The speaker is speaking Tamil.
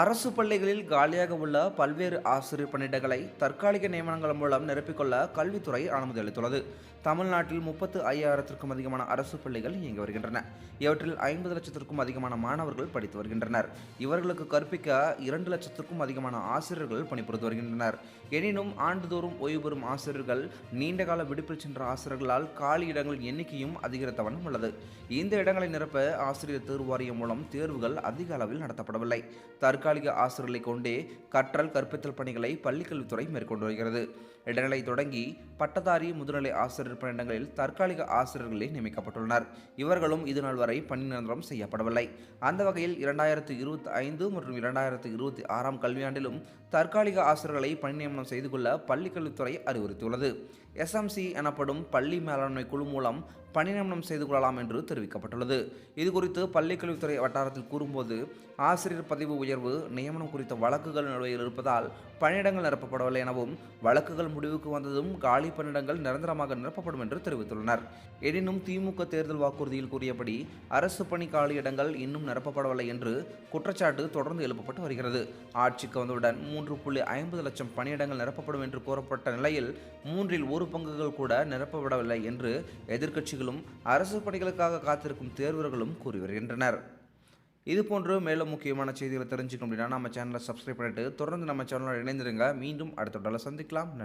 அரசு பள்ளிகளில் காலியாக உள்ள பல்வேறு ஆசிரியர் பணியிடங்களை தற்காலிக நியமனங்கள் மூலம் நிரப்பிக்கொள்ள கல்வித்துறை அனுமதி அளித்துள்ளது. தமிழ்நாட்டில் முப்பத்து ஐயாயிரத்திற்கும் அதிகமான அரசு பள்ளிகள் இயங்கி வருகின்றன. இவற்றில் ஐம்பது லட்சத்திற்கும் அதிகமான மாணவர்கள் படித்து வருகின்றனர். இவர்களுக்கு கற்பிக்க இரண்டு லட்சத்திற்கும் அதிகமான ஆசிரியர்கள் பணிபுரிந்து வருகின்றனர். எனினும் ஆண்டுதோறும் ஓய்வு பெறும் ஆசிரியர்கள் நீண்டகால விடுப்பில் சென்ற ஆசிரியர்களால் காலி இடங்கள் எண்ணிக்கையும் அதிகரித்த வண்ணம் உள்ளது. இந்த இடங்களை நிரப்ப ஆசிரியர் தேர்வு வாரியம் மூலம் தேர்வுகள் அதிக அளவில் நடத்தப்படவில்லை. தற்காலிக ஆசிரியர்களை கொண்டே கற்றல் கற்பித்தல் பணிகளை பள்ளிக்கல்வித்துறை மேற்கொண்டு வருகிறது. இடைநிலை தொடங்கி பட்டதாரி முதுநிலை ஆசிரியர் பணியிடங்களில் தற்காலிக ஆசிரியர்களே நியமிக்கப்பட்டுள்ளனர். இவர்களும் இதுநாள் வரை பணி நிரந்தரம் செய்யப்படவில்லை. அந்த வகையில் இரண்டாயிரத்து இருபத்தி ஐந்து மற்றும் இரண்டாயிரத்து இருபத்தி ஆறாம் கல்வியாண்டிலும் தற்காலிக ஆசிரியர்களை பணி நியமனம் செய்து கொள்ள பள்ளிக்கல்வித்துறை அறிவுறுத்தியுள்ளது. எஸ்எம்சி எனப்படும் பள்ளி மேலாண்மை குழு மூலம் பணி நியமனம் செய்து கொள்ளலாம் என்று தெரிவிக்கப்பட்டுள்ளது. இதுகுறித்து பள்ளிக்கல்வித்துறை வட்டாரத்தில் கூறும்போது ஆசிரியர் பதிவு உயர்வு நியமனம் குறித்த வழக்குகள் நிலுவையில் இருப்பதால் பணியிடங்கள் நிரப்பப்படவில்லை எனவும் வழக்குகள் முடிவுக்கு வந்ததும் காலி பணியிடங்கள் நிரந்தரமாக நிரப்பப்படும் என்று தெரிவித்துள்ளனர். எனினும் திமுக தேர்தல் வாக்குறுதியில் கூறியபடி அரசு பணி காலியிடங்கள் இன்னும் நிரப்பப்படவில்லை என்று குற்றச்சாட்டு தொடர்ந்து எழுப்பப்பட்டு வருகிறது. ஆட்சிக்கு வந்தவுடன் மூன்று புள்ளி ஐம்பது லட்சம் பணியிடங்கள் நிரப்பப்படும் என்று கூறப்பட்ட நிலையில் மூன்றில் ஒரு பங்குகள் கூட நிரப்பப்படவில்லை என்று எதிர்க்கட்சிகளும் அரசு பணிகளுக்காக காத்திருக்கும் தேர்வர்களும் கூறி வருகின்றனர். இது போன்று மேலும் முக்கியமான செய்திகளை தெரிஞ்சுக்கணும் அப்படின்னா நம்ம சேனலை சப்ஸ்கிரைப் பண்ணிட்டு தொடர்ந்து நம்ம சேனலோட இணைந்திருங்க. மீண்டும் அடுத்த சந்திக்கலாம். நன்றி.